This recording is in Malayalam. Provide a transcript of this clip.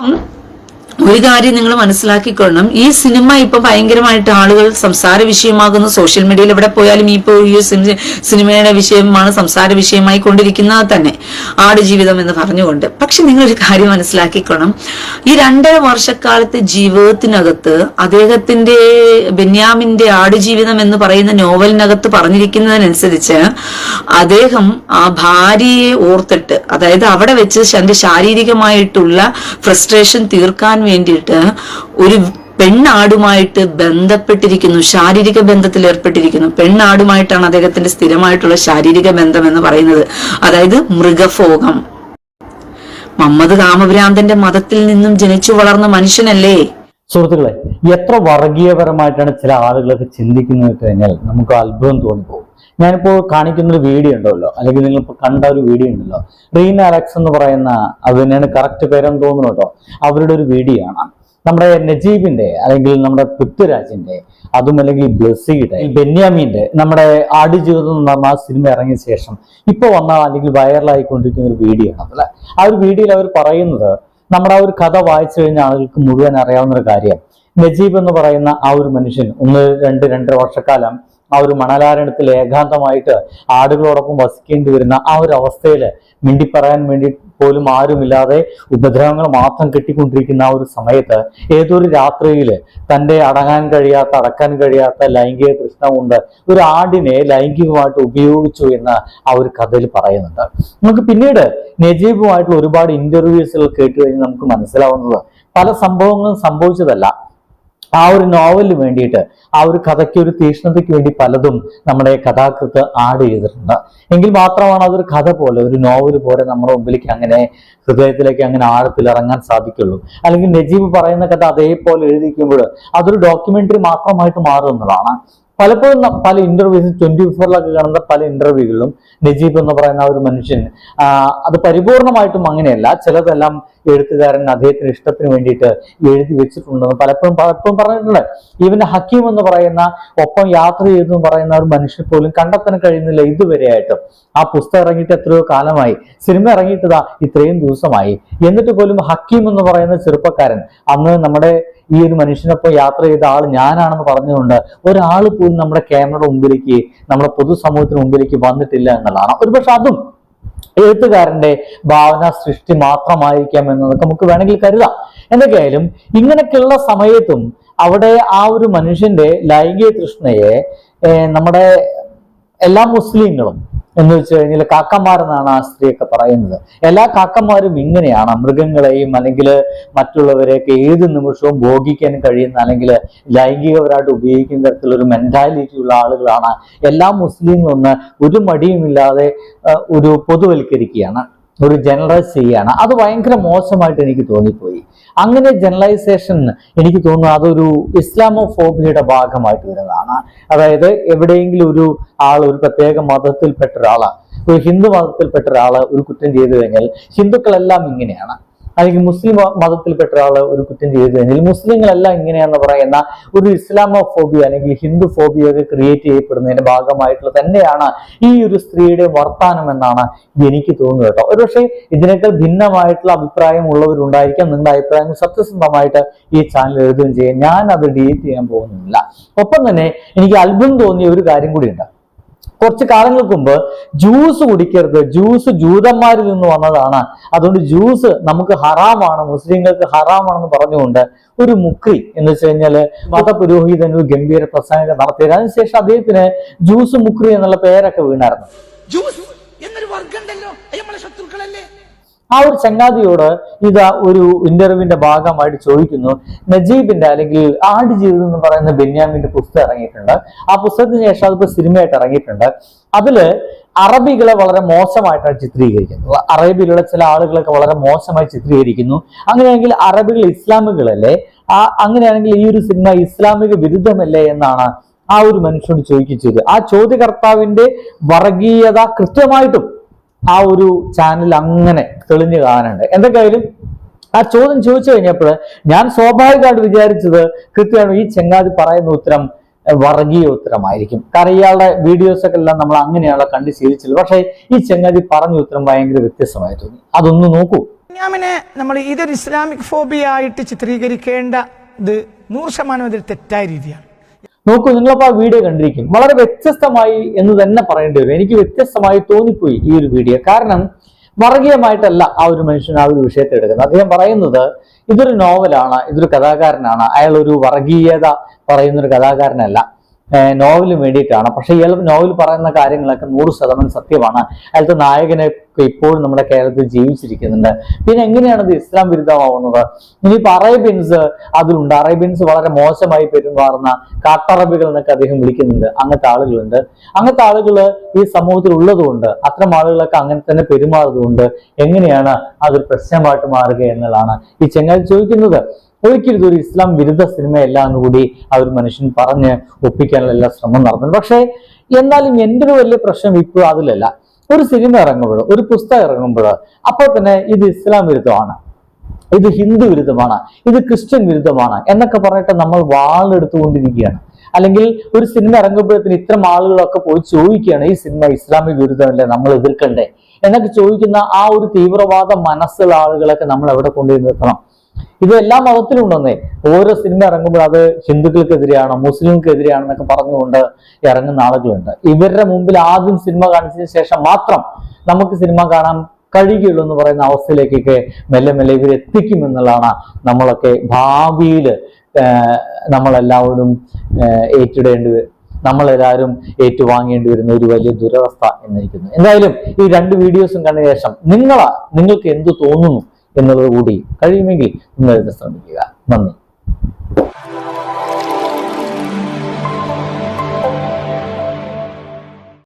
응? ഒരു കാര്യം നിങ്ങൾ മനസ്സിലാക്കിക്കൊള്ളണം. ഈ സിനിമ ഇപ്പൊ ഭയങ്കരമായിട്ട് ആളുകൾ സംസാര വിഷയമാകുന്നു. സോഷ്യൽ മീഡിയയിൽ എവിടെ പോയാലും ഇപ്പോൾ ഈ സിനി- സിനിമയുടെ വിഷയമാണ് സംസാര വിഷയമായി കൊണ്ടിരിക്കുന്നത് തന്നെ. ആടുജീവിതം എന്ന് പറഞ്ഞുകൊണ്ട്. പക്ഷെ നിങ്ങൾ ഒരു കാര്യം മനസ്സിലാക്കിക്കൊള്ളണം. ഈ രണ്ടര വർഷക്കാലത്തെ ജീവിതത്തിനകത്ത് അദ്ദേഹത്തിന്റെ ബെന്യാമിന്റെ ആടുജീവിതം എന്ന് പറയുന്ന നോവലിനകത്ത് പറഞ്ഞിരിക്കുന്നതിനനുസരിച്ച് അദ്ദേഹം ആ ഭാര്യയെ ഓർത്തിട്ട് അതായത് അവിടെ വെച്ച് തന്റെ ശാരീരികമായിട്ടുള്ള ഫ്രസ്ട്രേഷൻ തീർക്കാൻ വേണ്ടിയിട്ട് ഒരു പെണ്ണാടുമായിട്ട് ബന്ധപ്പെട്ടിരിക്കുന്നു ശാരീരിക ബന്ധത്തിൽ ഏർപ്പെട്ടിരിക്കുന്നു. പെണ്ണാടുമായിട്ടാണ് അദ്ദേഹത്തിന്റെ സ്ഥിരമായിട്ടുള്ള ശാരീരിക ബന്ധം എന്ന് പറയുന്നത്. അതായത് മൃഗഭോഗം. മമ്മദ് കാമഭ്രാന്തന്റെ മതത്തിൽ നിന്നും ജനിച്ചു വളർന്ന മനുഷ്യനല്ലേ? സുഹൃത്തുക്കളെ എത്ര വർഗീയപരമായിട്ടാണ് ചില ആളുകളൊക്കെ ചിന്തിക്കുന്നത് കഴിഞ്ഞാൽ നമുക്ക് അത്ഭുതം തോന്നിപ്പോകും. ഞാനിപ്പോൾ കാണിക്കുന്ന ഒരു വീഡിയോ ഉണ്ടല്ലോ അല്ലെങ്കിൽ നിങ്ങൾ കണ്ട ഒരു വീഡിയോ ഉണ്ടല്ലോ. റീന അലക്സ് എന്ന് പറയുന്ന അത് തന്നെയാണ് കറക്റ്റ് പേരെന്ന് തോന്നുന്നു കേട്ടോ. അവരുടെ ഒരു വീഡിയോ ആണ്. നമ്മുടെ നജീബിന്റെ അല്ലെങ്കിൽ നമ്മുടെ പൃഥ്വിരാജിന്റെ അതും അല്ലെങ്കിൽ ബ്ലസ്സിയുടെ ബെന്യാമിന്റെ നമ്മുടെ ആടുജീവിതം എന്ന് പറഞ്ഞ ആ സിനിമ ഇറങ്ങിയ ശേഷം ഇപ്പൊ വന്ന അല്ലെങ്കിൽ വൈറലായിക്കൊണ്ടിരിക്കുന്ന ഒരു വീഡിയോ ആണ് അതല്ലേ? ആ ഒരു വീഡിയോയിൽ അവർ പറയുന്നത് നമ്മുടെ ആ ഒരു കഥ വായിച്ചു കഴിഞ്ഞ ആളുകൾക്ക് മുഴുവൻ അറിയാവുന്ന ഒരു കാര്യം. നജീബ് എന്ന് പറയുന്ന ആ ഒരു മനുഷ്യൻ ഒന്ന് രണ്ട് രണ്ടര വർഷക്കാലം ആ ഒരു മണലാരണത്തിൽ ഏകാന്തമായിട്ട് ആടുകളോടൊപ്പം വസിക്കേണ്ടി വരുന്ന ആ ഒരു അവസ്ഥയിൽ മിണ്ടിപ്പറയാൻ വേണ്ടി പോലും ആരുമില്ലാതെ ഉപദ്രവങ്ങൾ മാത്രം കിട്ടിക്കൊണ്ടിരിക്കുന്ന ആ ഒരു സമയത്ത് ഏതൊരു രാത്രിയിൽ തന്റെ അടങ്ങാൻ കഴിയാത്ത അടക്കാൻ കഴിയാത്ത ലൈംഗിക കൊണ്ട് ഒരു ആടിനെ ലൈംഗികമായിട്ട് ഉപയോഗിച്ചു എന്ന് ആ ഒരു കഥയിൽ പറയുന്നുണ്ട്. നമുക്ക് പിന്നീട് നജീബുമായിട്ടുള്ള ഒരുപാട് ഇന്റർവ്യൂസുകൾ കേട്ട് കഴിഞ്ഞ് നമുക്ക് മനസ്സിലാവുന്നത് പല സംഭവങ്ങളും സംഭവിച്ചതല്ല. ആ ഒരു നോവലിന് വേണ്ടിയിട്ട് ആ ഒരു കഥയ്ക്ക് ഒരു തീഷ്ണതയ്ക്ക് വേണ്ടി പലതും നമ്മുടെ കഥാകൃത്ത് ആഡ് ചെയ്തിട്ടുണ്ട്. എങ്കിൽ മാത്രമാണ് അതൊരു കഥ പോലെ ഒരു നോവൽ പോലെ നമ്മുടെ മുമ്പിലേക്ക് അങ്ങനെ ഹൃദയത്തിലേക്ക് അങ്ങനെ ആഴത്തിൽ ഇറങ്ങാൻ സാധിക്കുള്ളൂ. അല്ലെങ്കിൽ നജീബ് പറയുന്ന കഥ അതേപോലെ എഴുതിക്കുമ്പോൾ അതൊരു ഡോക്യുമെന്ററി മാത്രമായിട്ട് മാറും എന്നുള്ളതാണ്. പലപ്പോഴും പല ഇന്റർവ്യൂസ് ട്വന്റി ഫോറിലൊക്കെ കാണുന്ന പല ഇന്റർവ്യൂകളിലും നജീബ് എന്ന് പറയുന്ന ഒരു മനുഷ്യൻ അത് പരിപൂർണമായിട്ടും അങ്ങനെയല്ല. ചിലതെല്ലാം എഴുത്തുകാരൻ അദ്ദേഹത്തിന് ഇഷ്ടത്തിന് വേണ്ടിയിട്ട് എഴുതി വെച്ചിട്ടുണ്ടെന്ന് പലപ്പോഴും പലപ്പോഴും പറഞ്ഞിട്ടുണ്ട്. ഈവൻ ഹക്കീം എന്ന് പറയുന്ന ഒപ്പം യാത്ര ചെയ്തെന്ന് പറയുന്ന ഒരു മനുഷ്യൻ പോലും കണ്ടെത്താൻ കഴിയുന്നില്ല ഇതുവരെയായിട്ടും. ആ പുസ്തകം ഇറങ്ങിയിട്ട് എത്രയോ കാലമായി സിനിമ ഇറങ്ങിയിട്ടതാ ഇത്രയും ദിവസമായി. എന്നിട്ട് പോലും ഹക്കീം എന്ന് പറയുന്ന ചെറുപ്പക്കാരൻ അന്ന് നമ്മുടെ ഈ ഒരു മനുഷ്യനൊപ്പം യാത്ര ചെയ്ത ആൾ ഞാനാണെന്ന് പറഞ്ഞുകൊണ്ട് ഒരാൾ പോലും നമ്മുടെ ക്യാമറയുടെ മുമ്പിലേക്ക് നമ്മുടെ പൊതുസമൂഹത്തിന് മുമ്പിലേക്ക് വന്നിട്ടില്ല എന്നുള്ളതാണ്. ഒരുപക്ഷെ അതും എഴുത്തുകാരന്റെ ഭാവന സൃഷ്ടി മാത്രമായിരിക്കാം എന്നതൊക്കെ നമുക്ക് വേണമെങ്കിൽ കരുതാം. എന്തൊക്കെയായാലും ഇങ്ങനെയൊക്കെയുള്ള സമയത്തും അവിടെ ആ ഒരു മനുഷ്യന്റെ ലൈംഗിക തൃഷ്ണയെ നമ്മുടെ എല്ലാ മുസ്ലിങ്ങളും എന്ന് വെച്ച് കഴിഞ്ഞാൽ കാക്കന്മാരെന്നാണ് ആ സ്ത്രീയൊക്കെ പറയുന്നത്. എല്ലാ കാക്കമാരും ഇങ്ങനെയാണ്. മൃഗങ്ങളെയും അല്ലെങ്കിൽ മറ്റുള്ളവരെയൊക്കെ ഏത് നിമിഷവും ഭോഗിക്കാൻ കഴിയുന്ന അല്ലെങ്കിൽ ലൈംഗികപരമായിട്ട് ഉപയോഗിക്കുന്ന തരത്തിലുള്ള ഒരു മെന്റാലിറ്റി ഉള്ള ആളുകളാണ്. എല്ലാ മുസ്ലിങ്ങളൊന്ന് ഒരു മടിയുമില്ലാതെ ഒരു പൊതുവൽക്കരിക്കുകയാണ്. ഒരു ജനറലൈസ് ചെയ്യുകയാണ് അത് ഭയങ്കര മോശമായിട്ട് എനിക്ക് തോന്നിപ്പോയി. അങ്ങനെ ജനറലൈസേഷൻ എനിക്ക് തോന്നുന്നു അതൊരു ഇസ്ലാമോഫോബിയയുടെ ഭാഗമായിട്ട് വരുന്നതാണ്. അതായത് എവിടെയെങ്കിലും ഒരു ആൾ ഒരു പ്രത്യേക മതത്തിൽപ്പെട്ട ഒരാൾ ഒരു ഹിന്ദു മതത്തിൽപ്പെട്ട ഒരാൾ ഒരു കുറ്റം ചെയ്തു കഴിഞ്ഞാൽ ഹിന്ദുക്കളെല്ലാം ഇങ്ങനെയാണ്. അല്ലെങ്കിൽ മുസ്ലിം മതത്തിൽപ്പെട്ട ഒരാൾ ഒരു കുറ്റം ചെയ്തു കഴിഞ്ഞാൽ മുസ്ലിങ്ങളെല്ലാം ഇങ്ങനെയാന്ന് പറയുന്ന ഒരു ഇസ്ലാമോ ഫോബിയ അല്ലെങ്കിൽ ഹിന്ദു ഫോബിയ ഒക്കെ ക്രിയേറ്റ് ചെയ്യപ്പെടുന്നതിന്റെ ഭാഗമായിട്ടുള്ള തന്നെയാണ് ഈ ഒരു സ്ത്രീയുടെ വർത്താനം എന്നാണ് എനിക്ക് തോന്നുന്നത് കേട്ടോ. ഒരുപക്ഷെ ഇതിനേക്കാൾ ഭിന്നമായിട്ടുള്ള അഭിപ്രായം ഉള്ളവരുണ്ടായിരിക്കാം. നിങ്ങളുടെ അഭിപ്രായം സത്യസന്ധമായിട്ട് ഈ ചാനൽ എഴുതുകയും ചെയ്യാം. ഞാൻ അത് ഡിലീറ്റ് ചെയ്യാൻ പോകുന്നില്ല. ഒപ്പം തന്നെ എനിക്ക് അത്ഭുതം തോന്നിയ ഒരു കാര്യം കൂടിയുണ്ട്. കുറച്ച് കാലങ്ങൾക്ക് മുമ്പ് ജ്യൂസ് കുടിക്കരുത്. ജ്യൂസ് ജൂതന്മാരിൽ നിന്ന് വന്നതാണ്. അതുകൊണ്ട് ജ്യൂസ് നമുക്ക് ഹറാമാണ് മുസ്ലിങ്ങൾക്ക് ഹറാമാണെന്ന് പറഞ്ഞുകൊണ്ട് ഒരു മുക്രി എന്ന് വെച്ച് കഴിഞ്ഞാൽ മതപുരോഹിതൻ ഒരു ഗംഭീര പ്രസംഗം നടത്തിയത്. അതിനുശേഷം അദ്ദേഹത്തിന് ജ്യൂസ് മുക്രി എന്നുള്ള പേരൊക്കെ വീണായിരുന്നു. ജ്യൂസ് ആ ഒരു ചങ്ങാതിയോട് ഇത് ഒരു ഇന്റർവ്യൂവിന്റെ ഭാഗമായിട്ട് ചോദിക്കുന്നു. നജീബിന്റെ അല്ലെങ്കിൽ ആടുജീവിതം എന്ന് പറയുന്ന ബെന്യാമിന്റെ പുസ്തകം ഇറങ്ങിയിട്ടുണ്ട്. ആ പുസ്തകത്തിന് ശേഷം അതിപ്പോ സിനിമയായിട്ട് ഇറങ്ങിയിട്ടുണ്ട്. അതിൽ അറബികളെ വളരെ മോശമായിട്ടാണ് ചിത്രീകരിക്കുന്നത്. അറേബ്യയിലുള്ള ചില ആളുകളൊക്കെ വളരെ മോശമായി ചിത്രീകരിക്കുന്നു. അങ്ങനെയാണെങ്കിൽ അറബികൾ ഇസ്ലാമികളല്ലേ? ആ അങ്ങനെയാണെങ്കിൽ ഈ ഒരു സിനിമ ഇസ്ലാമിക വിരുദ്ധമല്ലേ എന്നാണ് ആ ഒരു മനുഷ്യനോട് ചോദിക്കുന്നത് ആ ചോദ്യകർത്താവിന്റെ വർഗീയത കൃത്യമായിട്ടും ആ ഒരു ചാനൽ അങ്ങനെ തെളിഞ്ഞു കാണുന്നുണ്ട് എന്തൊക്കെയായാലും ആ ചോദ്യം ചോദിച്ചു കഴിഞ്ഞപ്പോൾ ഞാൻ സ്വാഭാവികമായിട്ട് വിചാരിച്ചത് കൃത്യമാണ് ഈ ചെങ്ങാതി പറയുന്ന ഉത്തരം വർഗീയ ഉത്തരമായിരിക്കും. കാരണം ഇയാളുടെ വീഡിയോസ് ഒക്കെ എല്ലാം നമ്മൾ അങ്ങനെയുള്ള കണ്ട് ശീലിച്ചില്ല പക്ഷേ ഈ ചെങ്ങാതി പറഞ്ഞ ഉത്തരം ഭയങ്കര വ്യത്യസ്തമായി തോന്നി. അതൊന്ന് നോക്കൂ. ബെന്യാമിനെ നമ്മൾ ഇതൊരു ഇസ്ലാമിക് ഫോബിയ ആയിട്ട് ചിത്രീകരിക്കേണ്ട ഇത് നൂറ് ശതമാനം അതിൽ തെറ്റായ രീതിയാണ്. നോക്കൂ നിങ്ങളപ്പോൾ ആ വീഡിയോ കണ്ടിരിക്കും. വളരെ വ്യത്യസ്തമായി എന്ന് തന്നെ പറയേണ്ടി വരും. എനിക്ക് വ്യത്യസ്തമായി തോന്നിപ്പോയി ഈ ഒരു വീഡിയോ കാരണം വർഗീയമായിട്ടല്ല ആ ഒരു മനുഷ്യൻ ആ ഒരു വിഷയത്തെ എടുക്കുന്നത്. അദ്ദേഹം പറയുന്നത് ഇതൊരു നോവലാണ് ഇതൊരു കഥാകാരനാണ്. അയാൾ ഒരു വർഗീയത പറയുന്ന ഒരു കഥാകാരനല്ല. നോവലിന് വേണ്ടിയിട്ടാണ്. പക്ഷെ ഇയാൾ നോവൽ പറയുന്ന കാര്യങ്ങളൊക്കെ നൂറ് ശതമാനം സത്യമാണ്. അയാളത്തെ നായകനെ ഇപ്പോഴും നമ്മുടെ കേരളത്തിൽ ജീവിച്ചിരിക്കുന്നുണ്ട്. പിന്നെ എങ്ങനെയാണ് ഇത് ഇസ്ലാം വിരുദ്ധമാവുന്നത്? ഇനിയിപ്പോ അറേബ്യൻസ് അതിലുണ്ട്. അറേബ്യൻസ് വളരെ മോശമായി പെരുമാറുന്ന കാട്ടറബികൾ എന്നൊക്കെ അദ്ദേഹം വിളിക്കുന്നുണ്ട്. അങ്ങനത്തെ ആളുകളുണ്ട്. അങ്ങനത്തെ ആളുകൾ ഈ സമൂഹത്തിൽ ഉള്ളതുകൊണ്ട് അത്തരം ആളുകളൊക്കെ അങ്ങനെ തന്നെ പെരുമാറുന്നതുകൊണ്ട് എങ്ങനെയാണ് അതൊരു പ്രശ്നമായിട്ട് മാറുക എന്നുള്ളതാണ്. ഈ ചെങ്ങായി ചോദിക്കുന്നത് ഒരിക്കലും ഇതൊരു ഇസ്ലാം വിരുദ്ധ സിനിമയല്ല എന്ന് കൂടി ആ ഒരു മനുഷ്യൻ പറഞ്ഞ് ഒപ്പിക്കാനുള്ള എല്ലാ ശ്രമം നടന്നു പക്ഷേ എന്നാലും എന്റെ ഒരു വലിയ പ്രശ്നം ഇപ്പോൾ അതിലല്ല. ഒരു സിനിമ ഇറങ്ങുമ്പോൾ ഒരു പുസ്തകം ഇറങ്ങുമ്പോൾ അപ്പോൾ തന്നെ ഇത് ഇസ്ലാം വിരുദ്ധമാണ്. ഇത് ഹിന്ദു വിരുദ്ധമാണ്. ഇത് ക്രിസ്ത്യൻ വിരുദ്ധമാണ് എന്നൊക്കെ പറഞ്ഞിട്ട് നമ്മൾ വാളെടുത്തുകൊണ്ടിരിക്കുകയാണ്. അല്ലെങ്കിൽ ഒരു സിനിമ ഇറങ്ങുമ്പോഴത്തേന് ഇത്തരം ആളുകളൊക്കെ പോയി ചോദിക്കുകയാണ് ഈ സിനിമ ഇസ്ലാമിക വിരുദ്ധമല്ലേ? നമ്മൾ എതിർക്കണ്ടേ? എന്നൊക്കെ ചോദിക്കുന്ന ആ ഒരു തീവ്രവാദ മനസ്സുള്ള ആളുകളൊക്കെ നമ്മൾ എവിടെ കൊണ്ടുപോയി നിർത്തണം? ഇത് എല്ലാ മതത്തിലും ഉണ്ടെന്നേ. ഓരോ സിനിമ ഇറങ്ങുമ്പോൾ അത് ഹിന്ദുക്കൾക്കെതിരെയാണ് മുസ്ലിംക്കെതിരെയാണെന്നൊക്കെ പറഞ്ഞുകൊണ്ട് ഇറങ്ങുന്ന ആളുകളുണ്ട്. ഇവരുടെ മുമ്പിൽ ആദ്യം സിനിമ കാണിച്ചതിന് ശേഷം മാത്രം നമുക്ക് സിനിമ കാണാൻ കഴിയുകയുള്ളൂ എന്ന് പറയുന്ന അവസ്ഥയിലേക്കൊക്കെ മെല്ലെ മെല്ലെ ഇവർ എത്തിക്കും എന്നുള്ളതാണ് നമ്മളൊക്കെ ഭാവിയിൽ നമ്മളെല്ലാവരും ഏഹ്, ഏറ്റിടേണ്ടി നമ്മളെല്ലാവരും ഏറ്റുവാങ്ങേണ്ടി വരുന്ന ഒരു വലിയ ദുരവസ്ഥ എന്നിരിക്കുന്നു. എന്തായാലും ഈ രണ്ട് വീഡിയോസും കണ്ട ശേഷം നിങ്ങളാ നിങ്ങൾക്ക് എന്ത് തോന്നുന്നു എന്നുള്ളത് കൂടി കഴിയുമെങ്കിൽ ഇത് ശ്രമിക്കുക നന്ദി.